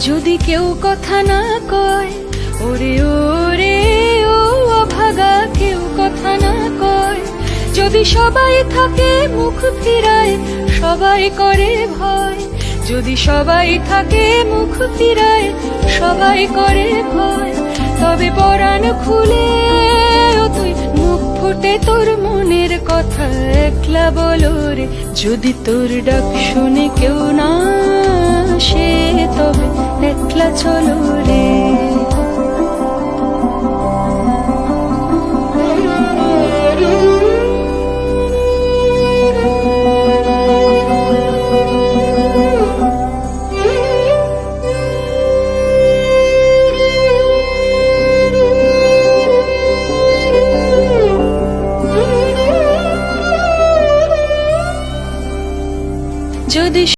যদি কেউ কথা না কয়, ওরে ওরে, ও অভাগা, কেউ কথা না কয়। যদি সবাই থাকে মুখ ফিরায়, সবাই করে ভয়। যদি সবাই থাকে মুখ ফিরায়, সবাই করে ভয়। তবে পরাণ খুলে তুই মুখ ফুটে তোর মনের কথা একলা বলো রে। যদি তোর ডাক শুনে কেউ না একলা চলো রে।